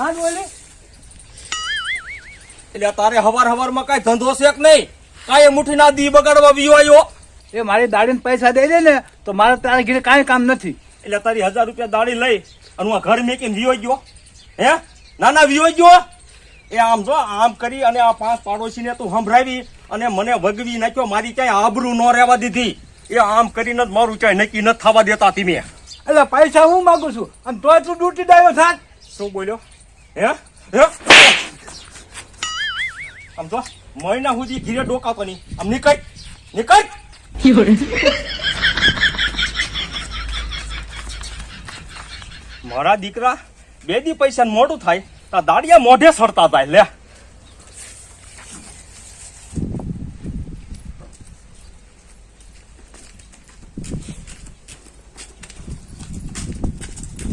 કાં બોલે એટલે તારે હવાર હવારમાં કાંઈ ધંધો છે કે નહીં? કાંઈ મુઠ્ઠી ના દી બગાડવા વિયો એ મારી દાડીને પૈસા દઈ દે ને તો મારે તારા ઘરે કાંઈ કામ નથી. એટલે તારી હજાર રૂપિયા દાડી લઈ અને હું ઘર મેકીને વિયો ગયો. હે? ના ના વિયો ગયો? એ આમ જો આમ કરી અને આ પાંચ પાડોશીને તું સંભળાવી અને મને વગવી નાખ્યો. મારી ક્યાંય આબરૂ ન રહેવા દીધી. એ આમ કરીને જ મારું ક્યાંય નક્કી ન થવા દેતા મેં એટલે પૈસા હું માગું છું? અને તોય તું ડ્યુટી ડાયો થાક? શું બોલ્યો? હે? હે? તો મહિના સુધી ઘીરે ડોકાતો નહીં. આમ નીકળ નીકળ. મારા દીકરા બે દી પૈસા મોઢું થાય, તો દાડિયા મોઢે સરતા થાય લે.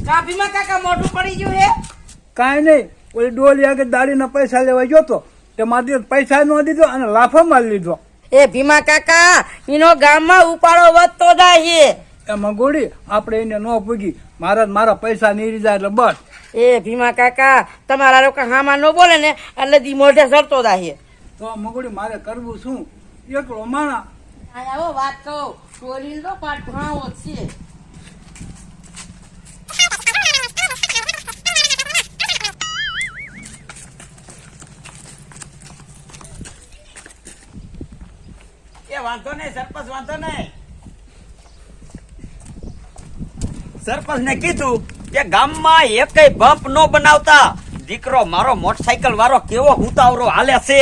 કાફીમાં કાકા મોઢું પડી ગયું હે? કાંઈ નહીં. ઓલી ડોલી આગળ દાડીના પૈસા લેવા ગયો તો તે મારી પૈસા ન દીધો અને લાફો મારી લીધો. એ ભીમા કાકા એનો ગામમાં ઉપાડો વધતો જાય છે એમાં ગોળી આપણે એને ન પૂગી. મારા મારા પૈસા નીરી જાય એટલે બસ. એ ભીમા કાકા તમારા લોકો હામાં ન બોલે ને એટલે દી મોઢે સરતો જાય તો મગોડી મારે કરવું શું? એકલો માણા. આવો વાત કહો. ચોરી નો પાઠ ભણાવો છે. સરપંચ ને કીધું કે ગામમાં એકેય બમ્પ નો બનાવતા. દીકરો મારો મોટરસાયકલ વાળો કેવો ઉતાવળો હાલે છે.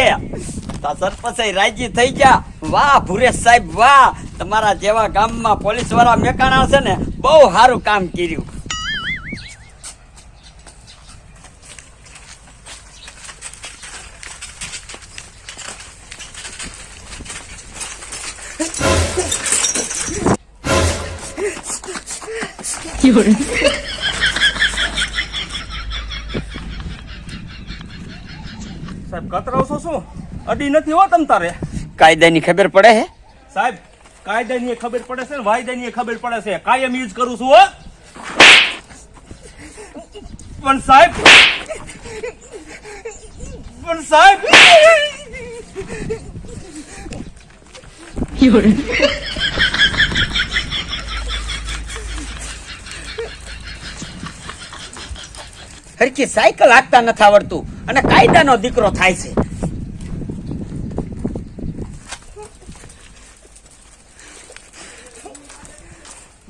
સરપંચ રાજી થઈ ગયા. વાહ, ભુરેશ સાહેબ, વાહ. તમારા જેવા ગામમાં પોલીસવાળા મેકાણા છે ને, બહુ સારું કામ કર્યું. સાહેબ કતરાવશો શું? અડી નથી હો તમ તારે. કાયદાની ખબર પડે હે? સાહેબ કાયદાની ખબર પડે છે ને વાયદાની ખબર પડે છે. કાયમ યુઝ કરું છું હો. પણ સાહેબ પણ સાહેબ. હરકી સાયકલ હાંકતા નથી આવડતું. અને કાયદાનો દીકરો થાય છે.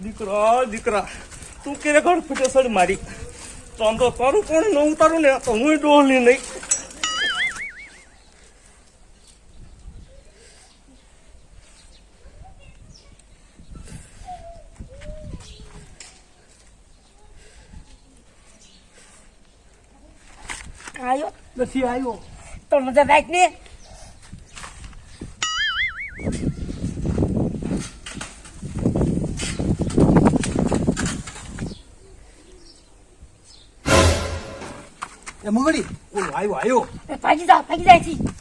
દીકરો, દીકરા, તું કેરે ઘર ફૂટે સડ મારી? તો આમ તો તારું કોણ ન ઉતારું ને તો હું ડોહલી નહીં. આયો નથી આવ્યો. તો નજર રાખ ને. એ મગડી ઓલો આવ્યો આવ્યો. ભાગી જા ભાગી જાય છી.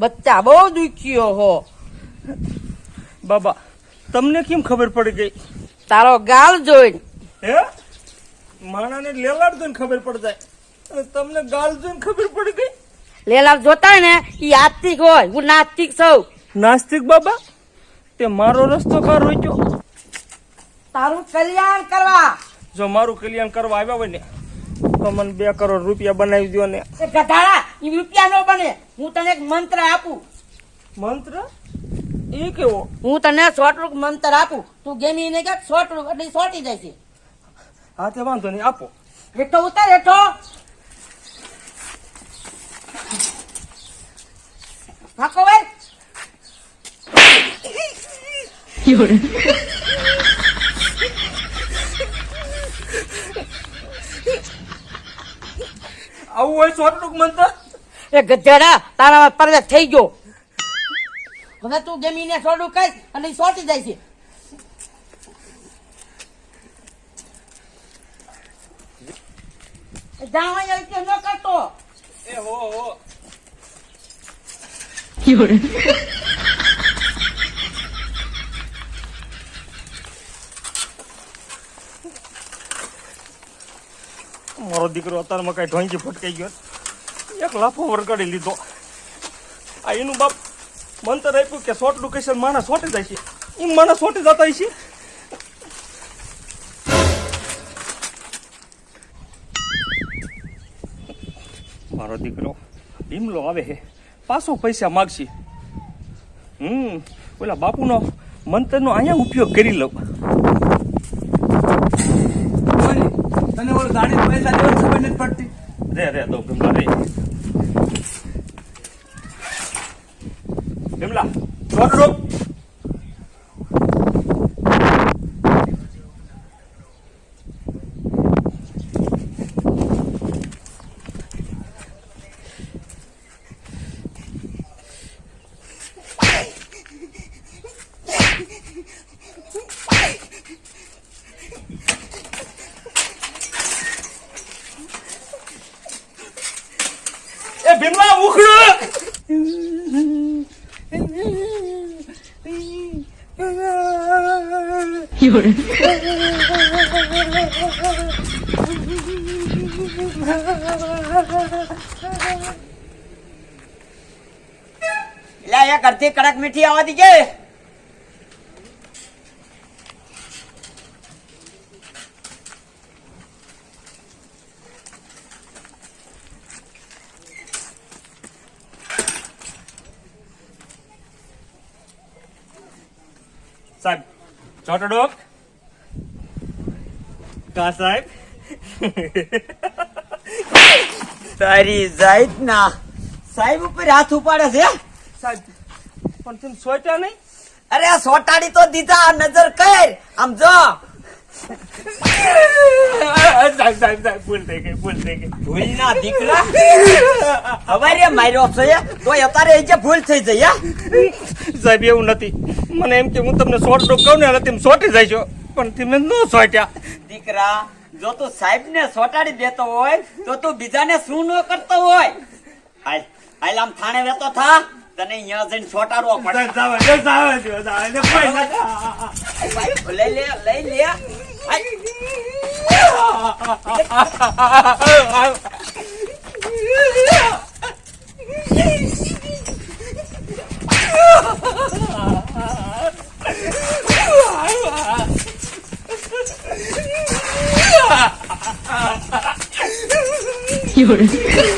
બચ્ચા બહુ દુખ્યો હો. બાબા તમને કેમ ખબર પડી ગઈ? તારો ગાલ જોઈ હે? માણાને લેલાડ જોઈને ખબર પડી જાય. તમને ગાલ જોઈને ખબર પડી ગઈ? લેલાડ જોતા ને ઈ આસ્તિક હોય હું નાસ્તિક છું. નાસ્તિક બાબા? તે મારો રસ્તો કાર રોક્યો તારું કલ્યાણ કરવા. જો મારું કલ્યાણ કરવા આવ્યા હોય ને તો મને બે કરોડ રૂપિયા બનાવી દો ને. એ ગધાડા ઈ રૂપિયા નો બને. હું તને એક મંત્ર આપું. મંત્ર? એ કેવો? હું તને સોટરૂક મંત્ર આપું. તું ગેમી ને કે સોટરૂક એટલે ઈ સોટી જાય છે. હા તે વાંધો નહીં આપો. હેઠો ઉતાર હેઠો. હાકો ભાઈ. આવું હોય ચોટડુક મંત્ર? એ ગધેડા તારામાં પરદા થઈ ગયો. હવે તું જમીને છોડું સોડું કઈ અને સોટી જાય છે. જાવ કે ન કરતો એ હો હો. મારો દીકરો અત્યારમાં કઈ ઢોંગી ફટકાઈ ગયો. એક લાફો વરગાડી લીધો. આ એનું બાપ મંતર આપ્યું કે શોર્ટ લોકેશન માણસ સોટી જાય છે. એમ માણસ સોટી જતા છે મારો દીકરો ભીમલો આવે હે પાછો પૈસા માગશે. હમ ઓલા બાપુનો મંતરનો અહીંયા ઉપયોગ કરી લઉં. તને ઓલો ગાડી પૈસા દેવાની ખબર નથી પડતી? રે રે દો ભીમલા રે. ભીમલા રોક રોક એ એટલે એક અડધી કડક મીઠી આવવા દીજે સાહેબ ચોટડો કા સાહેબ તારી જાઈત ના. સાહેબ ઉપર હાથ ઉપાડે છે સાહેબ પણ તમે સોચ્યા નહીં? અરે આ સોટાડી તો દીધા નજર કર. આમ જો. સાહેબ સાહેબ સાહેબ ભૂલ થઈ ગઈ ભૂલ થઈ ગઈ ભૂલના દીકરા. હવારે માર્યો છે તોય અત્યારે એ જે ભૂલ થઈ જઈ સાહેબ એવું નથી. મને એમ કે હું તમને શોર્ટ કહું ને તમે સોટી જાય પણ તમે ન સોટ્યા. દીકરા જો તું સાહેબ ને સોટાડી દેતો હોય તો તું બીજાને શું ન કરતો હોય? હાલ હાલ આમ થાણે વેતો થા. તને અહીંયા જઈને છોટાડવો પડે. લઈ લે લઈ લે. You're